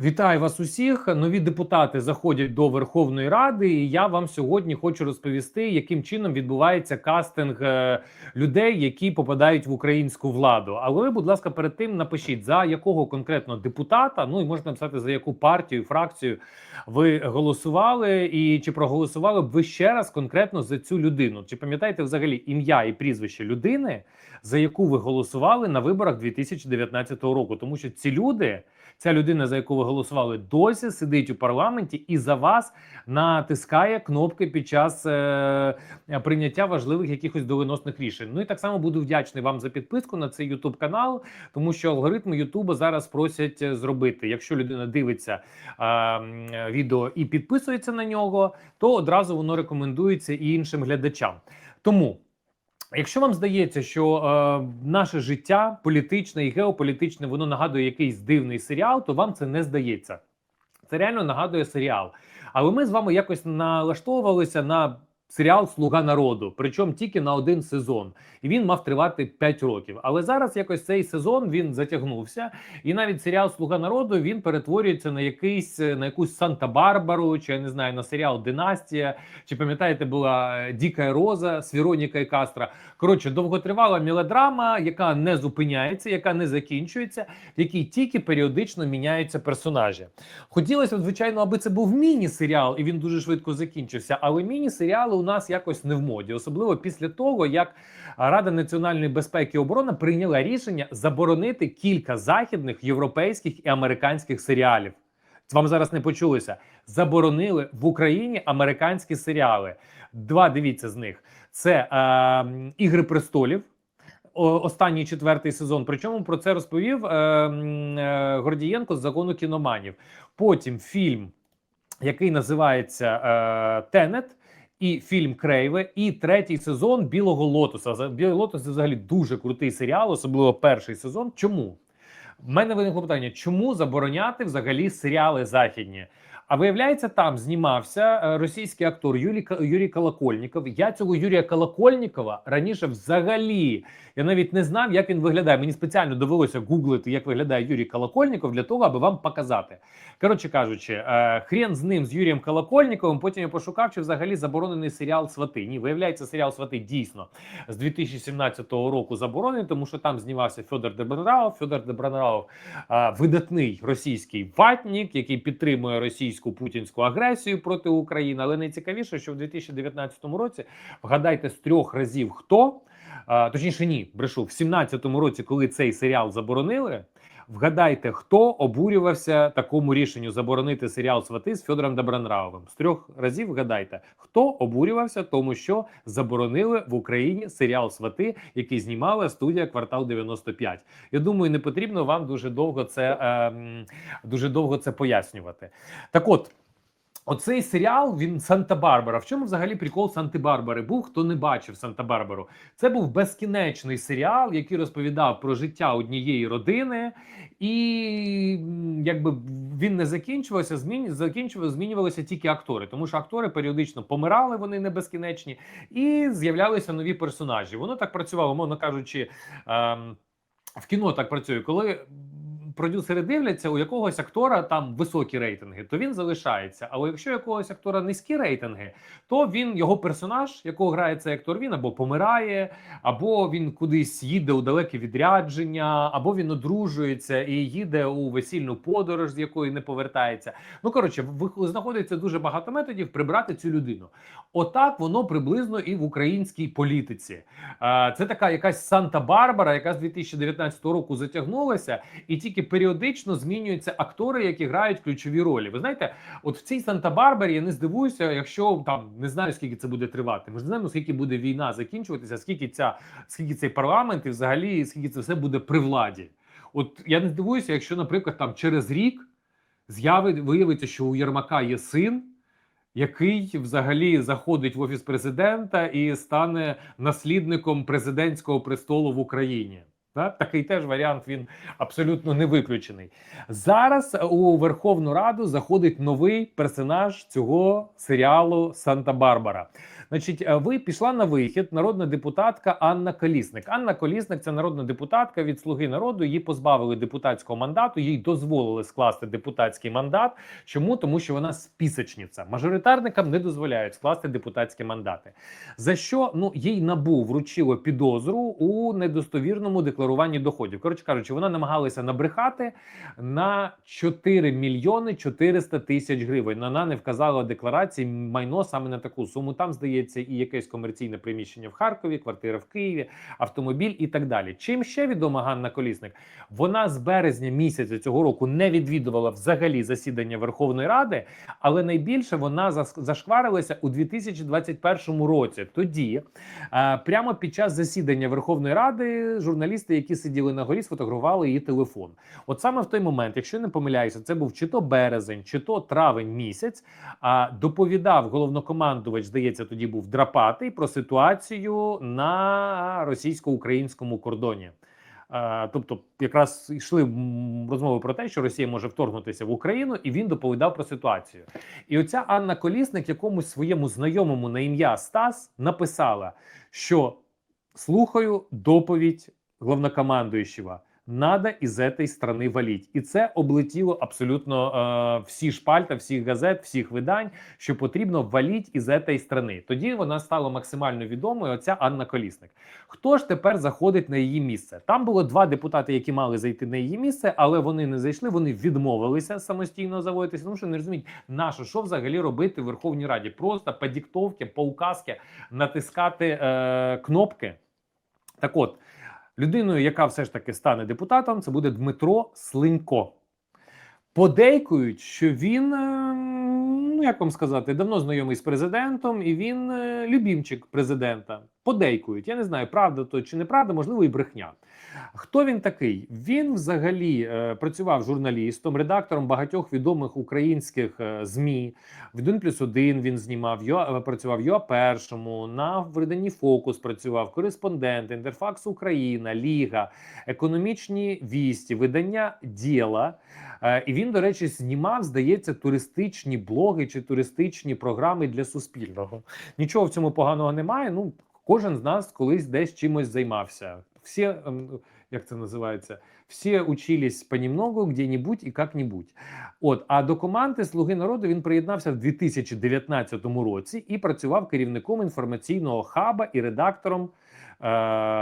Вітаю вас усіх. Нові депутати заходять до Верховної Ради, і я вам сьогодні хочу розповісти, яким чином відбувається кастинг е, людей, які попадають в українську владу. Але ви, будь ласка, перед тим напишіть за якого конкретно депутата. Ну і можете написати за яку партію, фракцію ви голосували, і чи проголосували б ви ще раз конкретно за цю людину? Чи пам'ятаєте взагалі ім'я і прізвище людини, за яку ви голосували на виборах 2019 року? Тому що ці люди. Ця людина, за яку ви голосували, досі сидить у парламенті і за вас натискає кнопки під час е, прийняття важливих якихось доленосних рішень. Ну і так само буду вдячний вам за підписку на цей Ютуб канал, тому що алгоритми Ютуба зараз просять е, зробити. Якщо людина дивиться е, відео і підписується на нього, то одразу воно рекомендується і іншим глядачам. Тому. Якщо вам здається, що е, наше життя політичне і геополітичне воно нагадує якийсь дивний серіал, то вам це не здається. Це реально нагадує серіал. Але ми з вами якось налаштовувалися на серіал Слуга народу, причому тільки на один сезон, і він мав тривати 5 років. Але зараз якось цей сезон він затягнувся, і навіть серіал Слуга народу він перетворюється на якийсь на якусь Санта-Барбару, чи я не знаю на серіал Династія. Чи пам'ятаєте, була е, Діка Роза з Віроніка і Кастра? Коротше, довготривала мелодрама, яка не зупиняється, яка не закінчується, в якій тільки періодично міняються персонажі. Хотілося, звичайно, аби це був міні-серіал, і він дуже швидко закінчився. Але міні-серіали у нас якось не в моді, особливо після того, як Рада національної безпеки і оборони прийняла рішення заборонити кілька західних європейських і американських серіалів. Вам зараз не почулося. Заборонили в Україні американські серіали. Два дивіться з них: це е, Ігри престолів. Останній четвертий сезон. Причому про це розповів е, е, Гордієнко з закону кіноманів. Потім фільм, який називається е, Тенет і фільм Крейве, і третій сезон Білого Лотоса. Білий Лотос це взагалі дуже крутий серіал, особливо перший сезон. Чому? В мене виникло питання: чому забороняти взагалі серіали західні? А виявляється, там знімався е, російський актор Юрій Юрій Колокольніков. Я цього Юрія Колокольнікова раніше взагалі я навіть не знав, як він виглядає. Мені спеціально довелося гуглити, як виглядає Юрій Колокольніков, для того, аби вам показати. Коротше кажучи, е, хрен з ним з Юрієм Колокольніковим. Потім я пошукав, чи взагалі заборонений серіал Свати. Ні, виявляється, серіал Свати дійсно з 2017 року заборонений, тому що там знімався Федор Дебранрау. Федор Дебранрау е, видатний російський ватнік, який підтримує російську путінську агресію проти України. Але найцікавіше, що в 2019 році вгадайте з трьох разів хто. Точніше, ні, брешу в 17-му році, коли цей серіал заборонили. Вгадайте, хто обурювався такому рішенню заборонити серіал Свати з Федором Добронравовим. З трьох разів вгадайте, хто обурювався, тому що заборонили в Україні серіал Свати, який знімала студія Квартал 95. Я думаю, не потрібно вам дуже довго це е, дуже довго це пояснювати. Так, от. Оцей серіал він Санта-Барбара. В чому взагалі прикол Санти-Барбари був? Хто не бачив Санта-Барбару? Це був безкінечний серіал, який розповідав про життя однієї родини, і якби він не закінчувався, змін закінчувався, змінювалися тільки актори, тому що актори періодично помирали, вони не безкінечні, і з'являлися нові персонажі. Воно так працювало, мовно кажучи, ем, в кіно так працює, коли продюсери дивляться, у якогось актора там високі рейтинги, то він залишається. Але якщо у якогось актора низькі рейтинги, то він його персонаж, якого грає цей актор, він або помирає, або він кудись їде у далеке відрядження, або він одружується і їде у весільну подорож, з якої не повертається. Ну коротше, знаходиться дуже багато методів прибрати цю людину. Отак воно приблизно і в українській політиці. Це така якась Санта-Барбара, яка з 2019 року затягнулася, і тільки періодично змінюються актори, які грають ключові ролі. Ви знаєте, от в цій Санта-Барбарі я не здивуюся, якщо там не знаю скільки це буде тривати. Ми ж не знаємо, скільки буде війна закінчуватися, скільки ця скільки цей парламент і взагалі скільки це все буде при владі. От я не здивуюся, якщо, наприклад, там через рік з'явить виявиться, що у Єрмака є син. Який взагалі заходить в офіс президента і стане наслідником президентського престолу в Україні? Так? Такий теж варіант він абсолютно не виключений. Зараз у Верховну Раду заходить новий персонаж цього серіалу Санта-Барбара. Значить, е, ви пішла на вихід, народна депутатка Анна Колісник. Анна Колісник це народна депутатка від Слуги народу. Її позбавили депутатського мандату. Їй дозволили скласти депутатський мандат. Чому? Тому що вона спісочниця. Мажоритарникам не дозволяють скласти депутатські мандати. За що ну їй набу вручило підозру у недостовірному декларуванні доходів. Коротше кажучи, вона намагалася набрехати на 4 мільйони 400 тисяч гривень. Вона не вказала декларації майно саме на таку суму. Там здається, і якесь комерційне приміщення в Харкові, квартира в Києві, автомобіль і так далі. Чим ще відома Ганна Колісник? Вона з березня місяця цього року не відвідувала взагалі засідання Верховної Ради, але найбільше вона зашкварилася у 2021 році. Тоді е, прямо під час засідання Верховної Ради журналісти, які сиділи на горі, сфотографували її телефон. От саме в той момент, якщо не помиляюся, це був чи то березень, чи то травень місяць. А доповідав головнокомандувач, здається, тоді був Драпатий про ситуацію на російсько-українському кордоні. Е, Тобто, якраз йшли розмови про те, що Росія може вторгнутися в Україну, і він доповідав про ситуацію. І оця Анна Колісник якомусь своєму знайомому на ім'я Стас написала, що слухаю доповідь главнокомандуючого. Надо із этой страни валіть, і це облетіло абсолютно е, всі шпальта, всіх газет, всіх видань, що потрібно валіть із этой страни. Тоді вона стала максимально відомою. Оця Анна Колісник. Хто ж тепер заходить на її місце? Там було два депутати, які мали зайти на її місце, але вони не зайшли. Вони відмовилися самостійно заводитися, тому що не розуміють, на що взагалі робити в Верховній Раді. Просто по диктовки, по указки натискати е, кнопки. Так от. Людиною, яка все ж таки стане депутатом, це буде Дмитро Слинько. Подейкують, що він, е, ну як вам сказати, давно знайомий з президентом, і він е, любімчик президента. Подейкують. Я не знаю, правда то чи неправда, можливо, і брехня. Хто він такий? Він взагалі е, працював журналістом, редактором багатьох відомих українських е, змі. В 1 плюс 1 він знімав ЮА, працював ЮА першому, на виданні Фокус працював, кореспондент, Інтерфакс Україна, Ліга, економічні вісті, видання Діла. Е, І він, до речі, знімав, здається, туристичні блоги чи туристичні програми для Суспільного. Нічого в цьому поганого немає. Ну, кожен з нас колись десь чимось займався. Всі, ем, як це називається, всі учились понемногу, где-нибудь і как-нибудь. От, а до команди Слуги народу він приєднався в 2019 році і працював керівником інформаційного хаба і редактором е,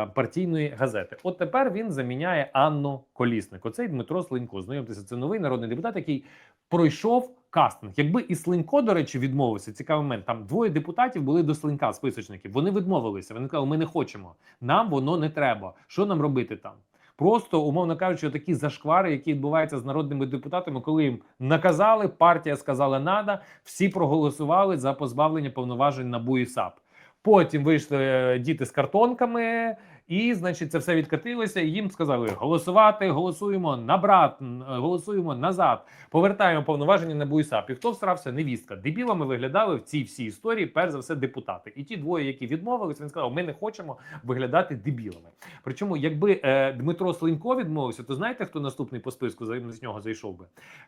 партійної газети. От тепер він заміняє Анну Колісник. Оцей Дмитро Слинько. Знайомтеся, це новий народний депутат, який пройшов кастинг. Якби і Слинько, до речі, відмовився, цікавий момент. Там двоє депутатів були до Слинька, списочників. Вони відмовилися. Вони казали, ми не хочемо. Нам воно не треба. Що нам робити там? Просто, умовно кажучи, такі зашквари, які відбуваються з народними депутатами, коли їм наказали, партія сказала нада, всі проголосували за позбавлення повноважень НАБУ і САП. Потім вийшли е, діти з картонками, і, значить, це все відкатилося. І їм сказали голосувати, голосуємо набрат, голосуємо назад, повертаємо повноваження на БУІСАП. І хто всрався? Невістка. Дебілами виглядали в цій всій історії, перш за все, депутати. І ті двоє, які відмовились, він сказав: ми не хочемо виглядати дебілами. Причому, якби е, Дмитро Слинько відмовився, то знаєте, хто наступний по списку за- з нього зайшов би?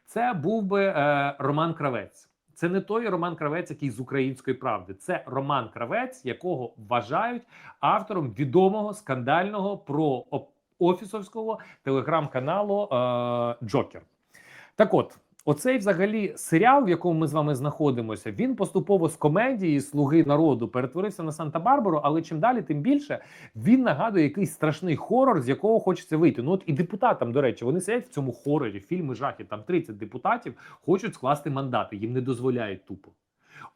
Це був би е, Роман Кравець. Це не той Роман Кравець, який з української правди. Це Роман Кравець, якого вважають автором відомого скандального про офісовського телеграм-каналу е, Джокер. Так от. Оцей взагалі серіал, в якому ми з вами знаходимося, він поступово з комедії Слуги народу перетворився на Санта-Барбару, але чим далі, тим більше він нагадує якийсь страшний хорор, з якого хочеться вийти. Ну от і депутатам, до речі, вони сидять в цьому хорорі, фільми жахів. Там 30 депутатів хочуть скласти мандати, їм не дозволяють тупо.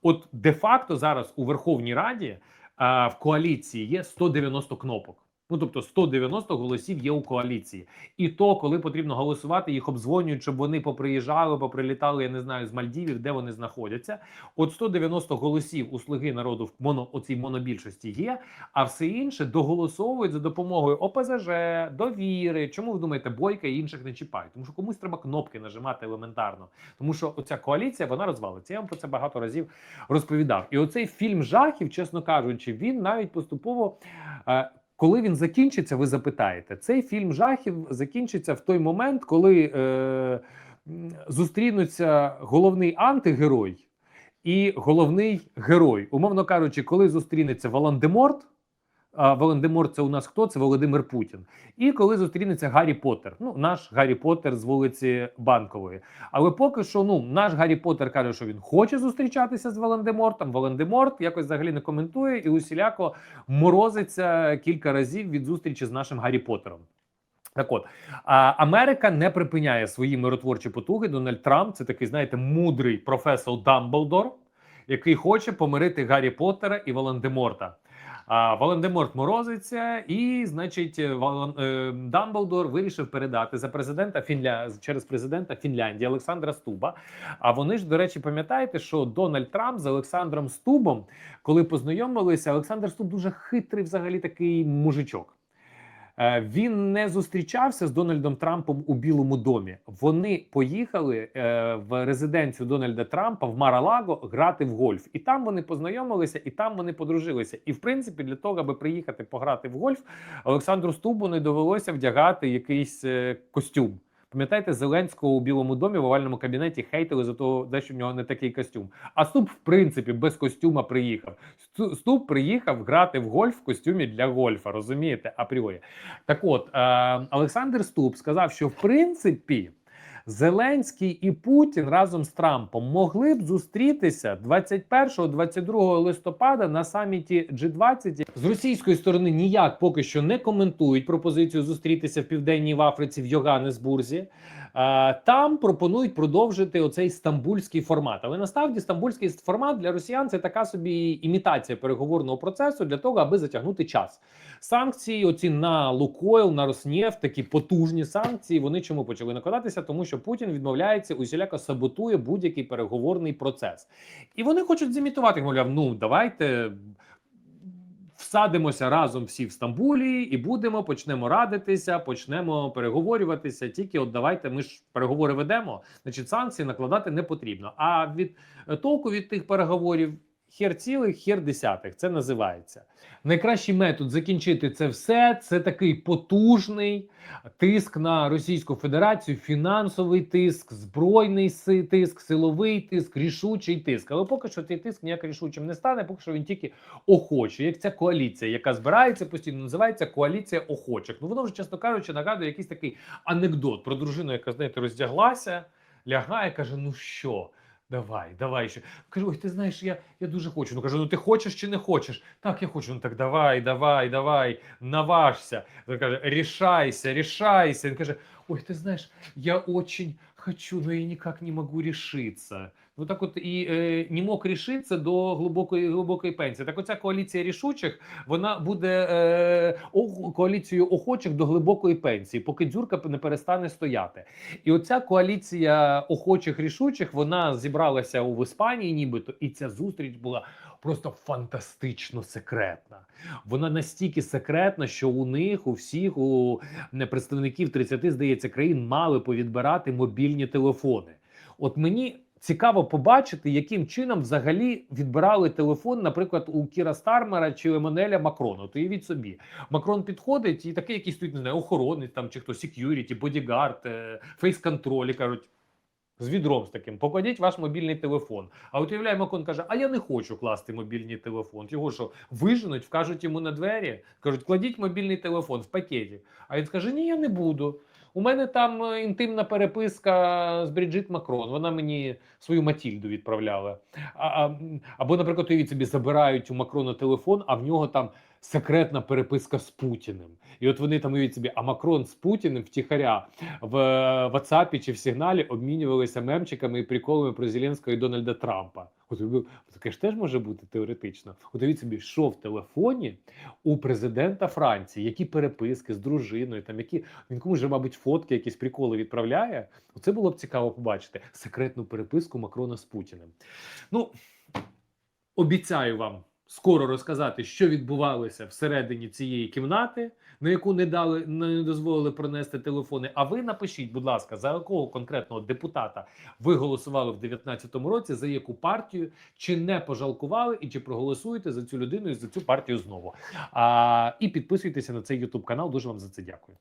От де-факто зараз у Верховній Раді в коаліції є 190 кнопок. Ну тобто 190 голосів є у коаліції, і то, коли потрібно голосувати, їх обдзвонюють, щоб вони поприїжджали, поприлітали. Я не знаю з Мальдівів, де вони знаходяться. От 190 голосів у слуги народу в моно оцій монобільшості є. А все інше доголосовують за допомогою ОПЗЖ, довіри. Чому ви думаєте, бойка і інших не чіпають? Тому що комусь треба кнопки нажимати елементарно. Тому що оця коаліція вона розвалиться. Я вам про це багато разів розповідав. І оцей фільм жахів, чесно кажучи, він навіть поступово. е, коли він закінчиться, ви запитаєте, цей фільм жахів закінчиться в той момент, коли е, зустрінуться головний антигерой і головний герой. Умовно кажучи, коли зустрінеться Волан-де-Морт, а це у нас хто? Це Володимир Путін. І коли зустрінеться Гаррі Поттер, ну наш Гаррі Поттер з вулиці Банкової. Але поки що, ну наш Гаррі Поттер каже, що він хоче зустрічатися з Волан-де-Мортом. Волан-де-Морт якось взагалі не коментує і усіляко морозиться кілька разів від зустрічі з нашим Гаррі Поттером. Так от Америка не припиняє свої миротворчі потуги. Дональд Трамп це такий, знаєте, мудрий професор Дамблдор, який хоче помирити Гаррі Поттера і Волан-де-Морта. А Волан-де-Морт морозиться, і, значить, е, Дамблдор вирішив передати за президента Фінля через президента Фінляндії Олександра Стуба. А вони ж, до речі, пам'ятаєте, що Дональд Трамп з Олександром Стубом, коли познайомилися, Олександр Стуб дуже хитрий, взагалі такий мужичок. Е, Він не зустрічався з Дональдом Трампом у Білому домі. Вони поїхали е, в резиденцію Дональда Трампа в Маралаго грати в гольф, і там вони познайомилися, і там вони подружилися. І в принципі, для того, аби приїхати пограти в гольф, Олександру Стубу не довелося вдягати якийсь е, костюм. Пам'ятаєте, Зеленського у Білому домі в овальному кабінеті хейтили за того, де що в нього не такий костюм. А Ступ, в принципі, без костюма приїхав. Ступ приїхав грати в гольф в костюмі для гольфа. Розумієте, апріорі. Так от е, Олександр Ступ сказав, що в принципі. Зеленський і Путін разом з Трампом могли б зустрітися 21-22 листопада на саміті G20. З російської сторони ніяк поки що не коментують пропозицію зустрітися в південній в Африці в Йоганнесбурзі. Там пропонують продовжити оцей стамбульський формат. Але насправді стамбульський формат для росіян це така собі імітація переговорного процесу для того, аби затягнути час. Санкції, оці на Лукойл, на Роснефть, такі потужні санкції. Вони чому почали накладатися? Тому що Путін відмовляється усіляко саботує будь-який переговорний процес, і вони хочуть зімітувати. Мовляв, ну давайте всадимося разом всі в Стамбулі і будемо, почнемо радитися, почнемо переговорюватися. Тільки от давайте ми ж переговори ведемо. Значить, санкції накладати не потрібно. А від е, толку від тих переговорів. Хер цілих, хер десятих, це називається. Найкращий метод закінчити це все. Це такий потужний тиск на Російську Федерацію, фінансовий тиск, збройний тиск, силовий тиск, рішучий тиск. Але поки що цей тиск ніяк рішучим не стане, поки що він тільки охоче. Як ця коаліція, яка збирається постійно, називається коаліція охочих. Ну воно вже, чесно кажучи, нагадує якийсь такий анекдот про дружину, яка знаєте, роздяглася, лягає, каже: Ну що? Давай, давай ще. Кажу, ой, ти знаєш, я, я дуже хочу. Ну кажу, ну ти хочеш чи не хочеш? Так, я хочу. Ну так давай, давай, давай, наважся. Він каже, рішайся, рішайся. Він каже: Ой, ти знаєш, я очень хочу, но я ніяк не можу рішитися. Ну так от і е, не мог рішитися до глибокої глибокої пенсії. Так оця коаліція рішучих вона буде е, коаліцією охочих до глибокої пенсії, поки дзюрка не перестане стояти. І оця коаліція охочих рішучих вона зібралася у Іспанії, нібито, і ця зустріч була просто фантастично секретна. Вона настільки секретна, що у них, у всіх, у представників 30, здається, країн мали повідбирати мобільні телефони. От мені. Цікаво побачити, яким чином взагалі відбирали телефон, наприклад, у Кіра Стармера чи Еммануеля Макрона. То уявіть собі, Макрон підходить і такий, якийсь стоїть, не знаю, охоронець там чи хто сек'юріті, бодігард, фейс-контроль і кажуть. З відром з таким покладіть ваш мобільний телефон. А от уявляє, Макрон каже: А я не хочу класти мобільний телефон. Його що виженуть, вкажуть йому на двері, кажуть, кладіть мобільний телефон в пакеті. А він скаже: Ні, я не буду. У мене там е, інтимна переписка з Бріджит Макрон. Вона мені свою Матільду відправляла. А, а, або, наприклад, уявіть собі, забирають у Макрона телефон, а в нього там секретна переписка з Путіним. І от вони там уявіть собі, а Макрон з Путіним втіхаря в е, WhatsApp чи в сигналі обмінювалися мемчиками і приколами про Зеленського і Дональда Трампа. От таке ж теж може бути теоретично. От уявіть собі, що в телефоні у президента Франції, які переписки з дружиною, там які він комусь же, мабуть, фотки, якісь приколи відправляє. Оце було б цікаво побачити секретну переписку Макрона з Путіним. Ну обіцяю вам скоро розказати, що відбувалося всередині цієї кімнати, на яку не дали не дозволили пронести телефони. А ви напишіть, будь ласка, за якого конкретного депутата ви голосували в 2019 році, за яку партію, чи не пожалкували, і чи проголосуєте за цю людину і за цю партію знову. А, І підписуйтеся на цей YouTube канал. Дуже вам за це дякую.